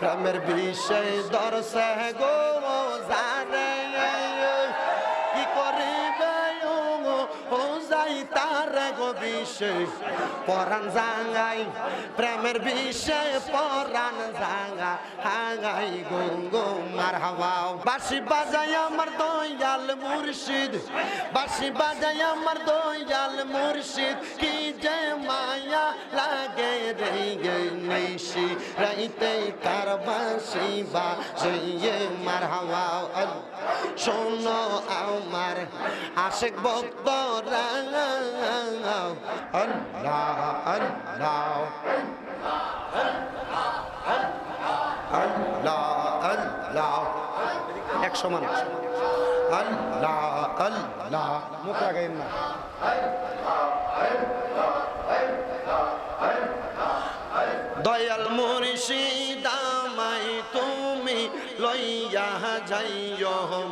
প্রেমের বিষয় দর্শে গো গো বিষয় পরাণ জাঙ্গাই প্রেমের বিষয় পরাণ জাঙ্গা হাঙ্গাই গো গো মার হাওয়াও। বাসি বাজাই আমার দয়াল মুর্শিদ বাসি বাজাই আমার দয়াল মুর্শিদ, কি যে মায়া লাগে রে গে নিশি, রাইতে তার বাসি বা জয়ে মার হাওয়াও। শোনো আমার আশেক ভক্তরা। আল্লাহ আল্লাহ আল্লাহ আল্লাহ। এক সমান আল্লাহ আল্লাহ। মুখ লাগাইন না।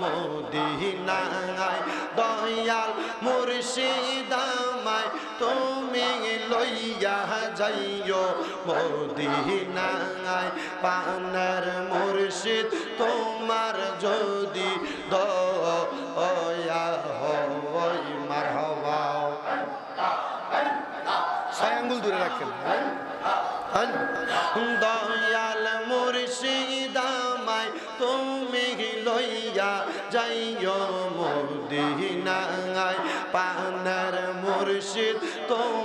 মদিনায়, দয়াল মুর্শিদ আমায় তুমি লইয়া যাইও। মদিনায় পানার মুর্শিদ তোমার যদি দয়া হয় হওয়া দূরে রাখেন। দয়াল মদিনায় পানার মুর্শিদ তোমার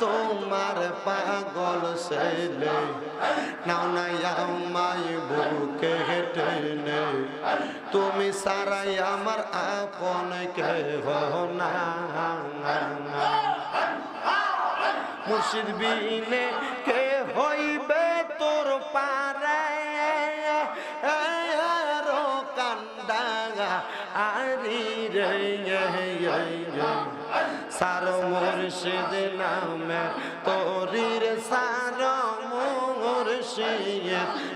তোমার পাগল ছেলে। নাও নাই আমায় বুকে টেনে। তুমি সারাই আমার আপন কেহ না। মুর্শিদ বিনে মুর্শিদ নামে তোরির সার মুর্শিদ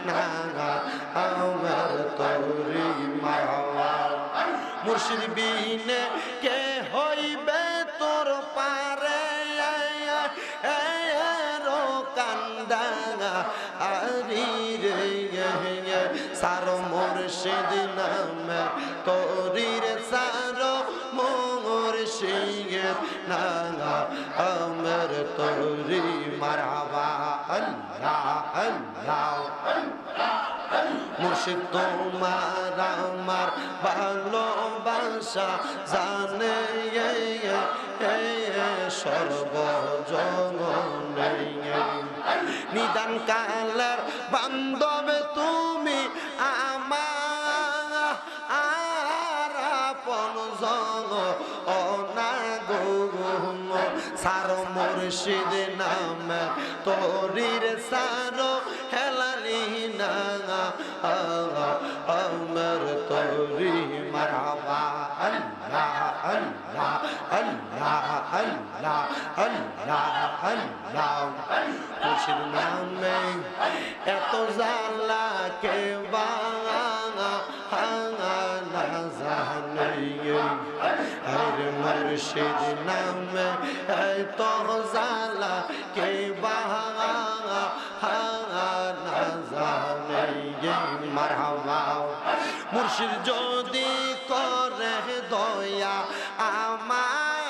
নাগা আমার তোরি মাওয়া মুর্শিদ বিনে কে আমার মারাবা আল্লাহ আল্লাহ। মুর্শিদ তোমার আমার ভালোবাসা জানে সর্বজন নিদান কালের বান্ধব মুর্শিদ নাম তোরির সার হেলালি না আমার তোরি মারাবা আল্লাহ আল্লাহ আল্লাহ আল্লাহ আল্লাহ আল্লাহ মুর্শিদ নামে এত জালা কে বাঙা আর মুর্শিদ নামে এত জালা কে মারহাবা মুর্শিদ যদি করে দয়া আমার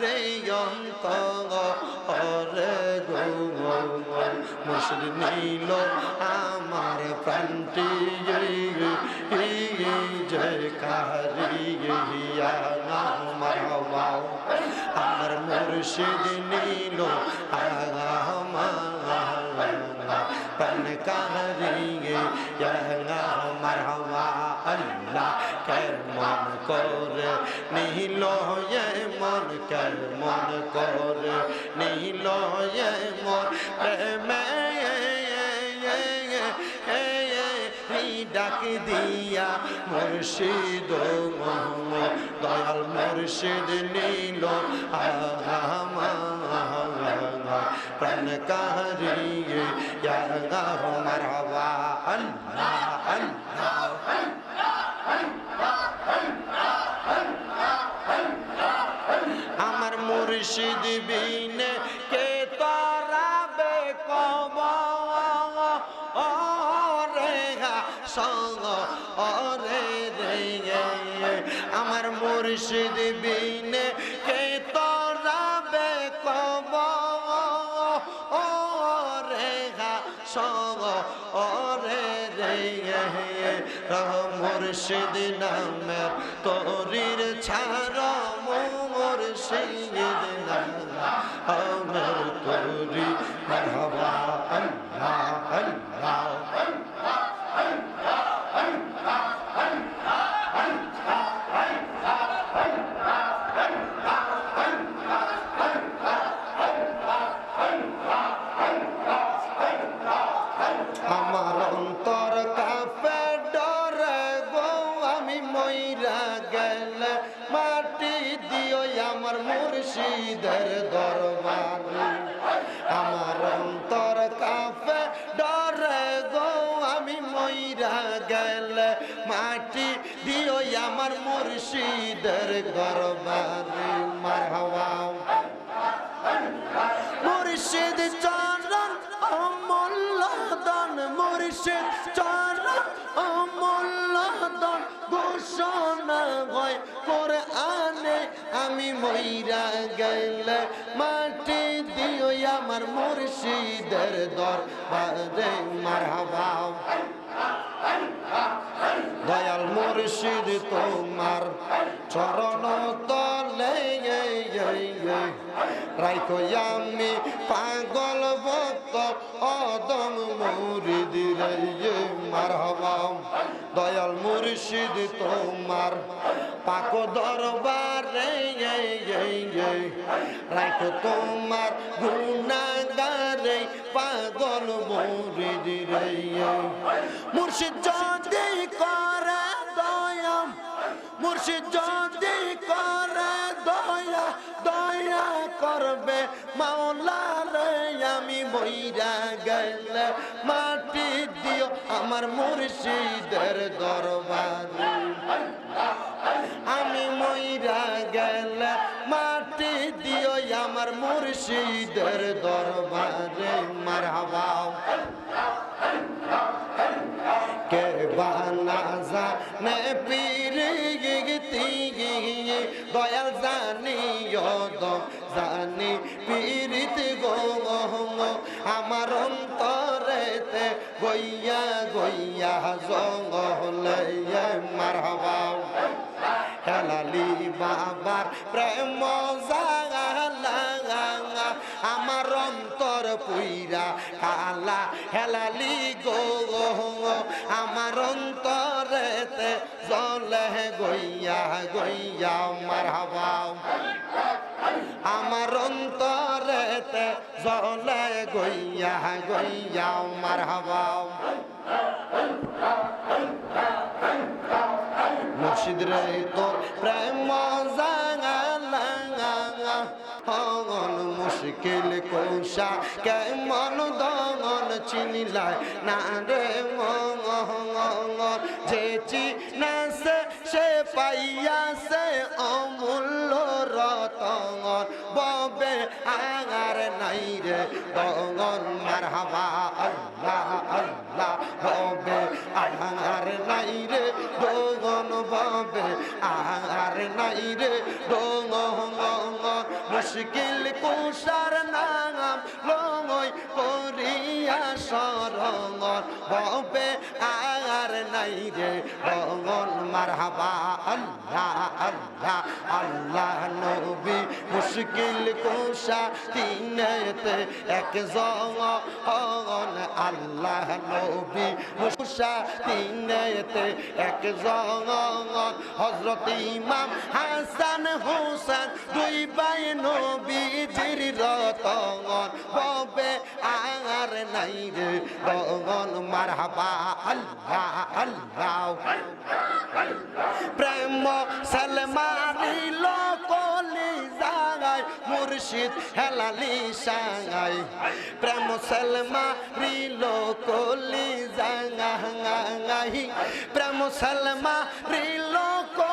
রে অন্তরে গো মুর্শিদ নীল আমার প্রান্তি মুর্শিদ নীল পন কারিয়ে আমার হওয়া আল্লাহ কের মন করে নীল মন কের মন করে নীল মন প্রেমে ডাক দিয়া মুর্শিদ দয়াল মুর্শিদ নীল। প্রাণ কাহারিয়ে মারহাবা আল্লাহ আল্লাহ আমার মুর্শিদ বিনে মুর্শিদ নামের তরির ছাড় মুর্শিদ নামের তরি মারহাবা আল্লাহ আল্লাহ। আমার মুর্শিদের দরবারে। আমার অন্তর কাপে, ডরে গো, আমি মইরা গেল মাটি দিও আমার মুর্শিদের দরবারে। মারহাবা। মুর্শিদ চরণ অমূল্য দান মুর্শিদ চরণ অমূল্য দান ঘোষণা হয় করে আনে আমি মইরা গেলে মাটি দিও আমার মুর্শিদের দরবারে মারহাবা। দয়াল মুর্শিদ তোমার চরণ তলে রাইখো আমি পাগল ভক্ত, অদম মুরিদ রে মারহাবা। দয়াল মুর্শিদ তোমার পাক দরবারে রাইখো তোমার গুণাগারে পাগল মুরিদ রে মুর্শিদ যদি করে দয়া মুর্শিদ যদি করে দয়া দয়া করবে মাওলা রে আমি বইরা গেলে আমার মুর্শিদের দরবার। আমি মইরা গেলে মাটি দিও আমার মুর্শিদের পুইরা কালা হেলালি গো আমার অন্তরেতে জলে গইয়া গইয়া, মারহাবা। আমার অন্তরেতে জলে গইয়া গইয়া, মারহাবা। মুর্শিদ রে তোর প্রেম জাগালা হগন মুশকিল কোষা কেমন দমন চিনিলায় না রে মঙ্গল যে চিনাসে সে পাইয়াছে অমূল্য রতন ববে আগার নাই রে দগন মারহাবা আল্লাহ আল্লাহ। ববে আগার নাই রে দগন ববে আগার নাই রে দগন মুশকিল কুষার নাম লঙই করিয়া সরঙ্গর ববে রে রঙন মারহাবা, আল্লাহ আল্লাহ আল্লাহ নবী মুশকিল কুষা তিনেতে এক জঙন আল্লাহ নবী মুষা তিনেতে এক জঙন হজরত ইমাম হাসান হোসেন দুই বাই নবীজির রতন, ববে আ নাই রে গগন মারহাবা আল্লাহ আল্লাহ প্রেম সালমারিল লোকলি জাগাই মুর্শিদ হেলালি সাঙ্গাই প্রেম সালমারিল লোকলি জাঙ্গাই প্রেম কলি জাঙ্গাই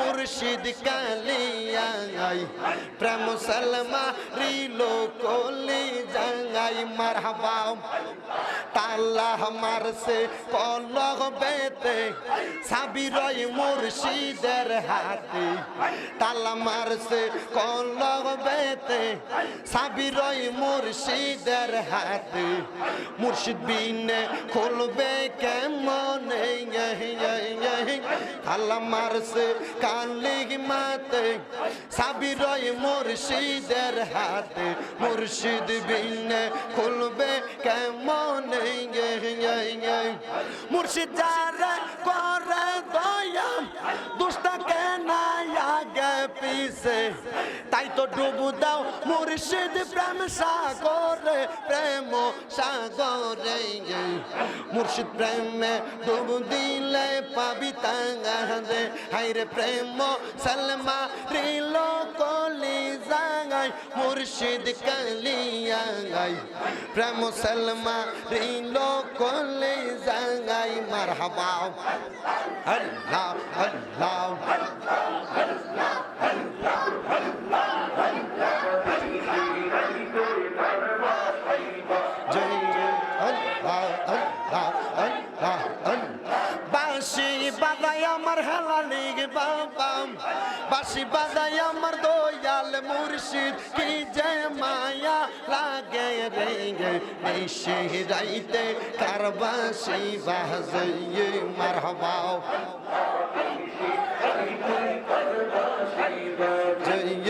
মুর্শিদ কালিয়াঙ্গাই প্রেম সালমারিল কলি জাঙ্গাই মারহাবা তাল্লাহ মারছে কলহ বেতে। সাবিরই মুর্শিদের হাতে তাল্লা মারছে কলহ বেতে। সাবিরই মুর্শিদের হাতে, মুর্শিদ বিনে খুলবে কেমন? তাল্লা মারছে কালি মাতে। সাবিরই মুর্শিদের হাতে, মুর্শিদ বিনে খুলবে কেমন? মুর্শিদ যারে করে পিছে। তাই তো ডুবু দাও মুর্শিদ প্রেম সাগরে প্রেম সাগরে মুর্শিদ প্রেমে ডুবু দিলে পাবি তাঙ্গারে। হাইরে প্রেম সালমা রিলো কলি জাগাই মুর্শিদ কালিয়াঙ্গাই প্রেম সালমা রিল কলি জাগাই, মারহাবা। আল্লাহ আল্লাহ। জয় জয়, আল্লাহ আল্লাহ আল্লাহ আল্লাহ। বাঁশি বাজাই আমার আমার দয়াল মুর্শিদ, কি যে মায়া লাগে রে গে এই রাইতে কার বাঁশি বাজাই মারহাবা। জয়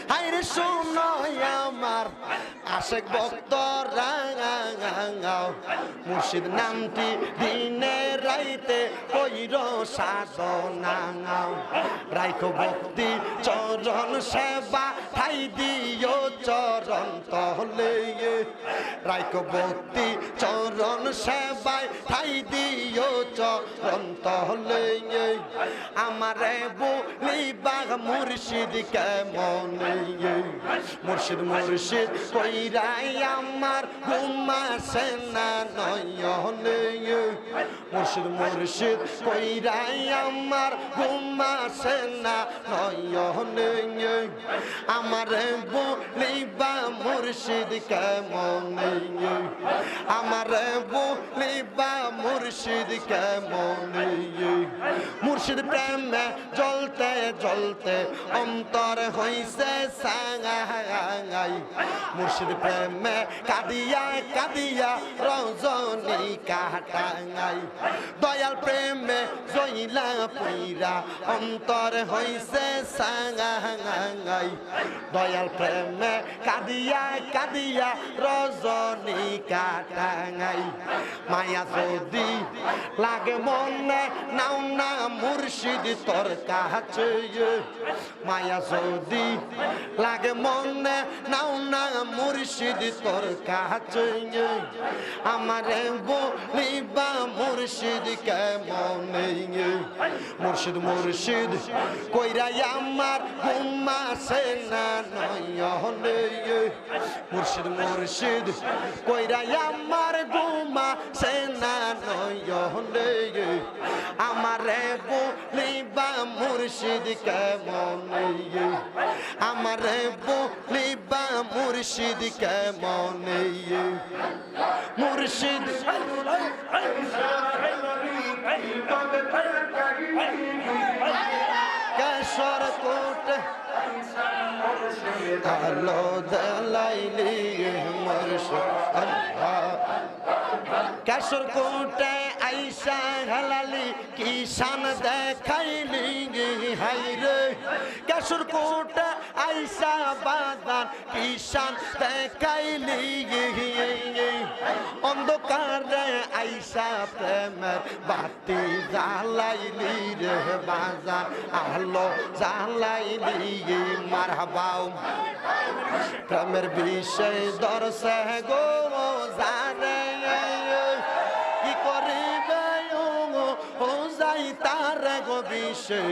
হাইরে শোনো আমার। আশেক ভক্তরা মুর্শিদ নামটি দিনে রাইতে কইর সাধনা রাইখো ভক্তি চরণ সেবা ঠাই দিও চরণ তহলে রাইখো ভক্তি চরণ সেবায় ঠাই দিও চরণ তহলে আমারে বলিবা মুর্শিদ কেমন? মুর্শিদ মুর্শিদ কইরাই আমার ঘুমা সেনা নয়নে। মুর্শিদ মুর্শিদ কইরাই আমার ঘুমা সেনা নয়নে। আমারে বলিবা মুর্শিদ কেমন? আমারে বলিবা মুর্শিদ কেমন? মুর্শিদ প্রেমে জ্বলতে জ্বলতে অন্তর হইছে সাঙাই মুর্শিদ প্রেমে কাঁদিয়া কাঁদিয়া রজনী কাটাঙাই। দয়াল প্রেমে জইলা পুইরা অন্তর হইছে সাঙাই দয়াল প্রেমে কাদিয়া কাদিয়া রজনী কাটাঙাই মায়া যদি লাগে মনে, নাও না মুর্শিদ তোর কাছে। মায়া যদি লাগে মনে, নাও না মুর্শিদ তোর কাছে। আমারে বলিবা মুর্শিদ কেমন? মুর্শিদ মুর্শিদ কইরাই আমার হুম্মা সেনা নয়নে মুর্শিদ মুর্শিদ কইরাই আমার গুমা সেনা নয়নে আমারে বলিবা মুর্শিদ কেমন আমারে বলিবা মুর্শিদ কেমন মুর্শিদ কেশর কোট আলো দলাইলি মুর্শিদ কেশর কোটে আইসা হেলালি কিষান দেখাইলি হাই রে। কেশর কোটে আইসা বাদান কিষান দেখাইলি অন্ধকারে আইসা প্রেমের বাতি জ্বালাইলি রে বাজার আলো জ্বালাইলি মারহাবাও। প্রেমের বিষয় দর্শে গো জানে গো বিষয়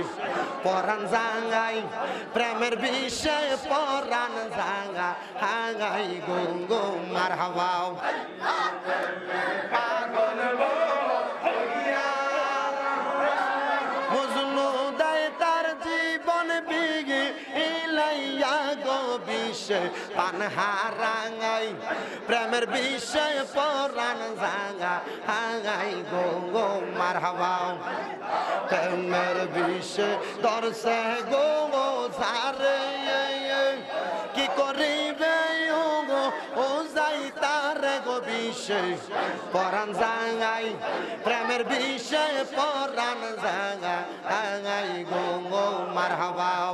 পরাণ জাঙ্গাই প্রেমের বিষয় পরাণ জাঙ্গা হাঙ্গাই গো গো মার হাওয়াও। মজনু পান হারাঙ্গাই প্রেমের বিষয় পরাণ জাঙ্গা হাঙ্গাই গো গো মার হাওয়াও প্রেমের বিষয় দর্শে গো গো সারে কি করিবে গো ও যাই তার গো বিষয় পরাণ জাঙ্গাই প্রেমের বিষয় পরাণ জাঙ্গা আঙ্গাই গো গো মার হাওয়াও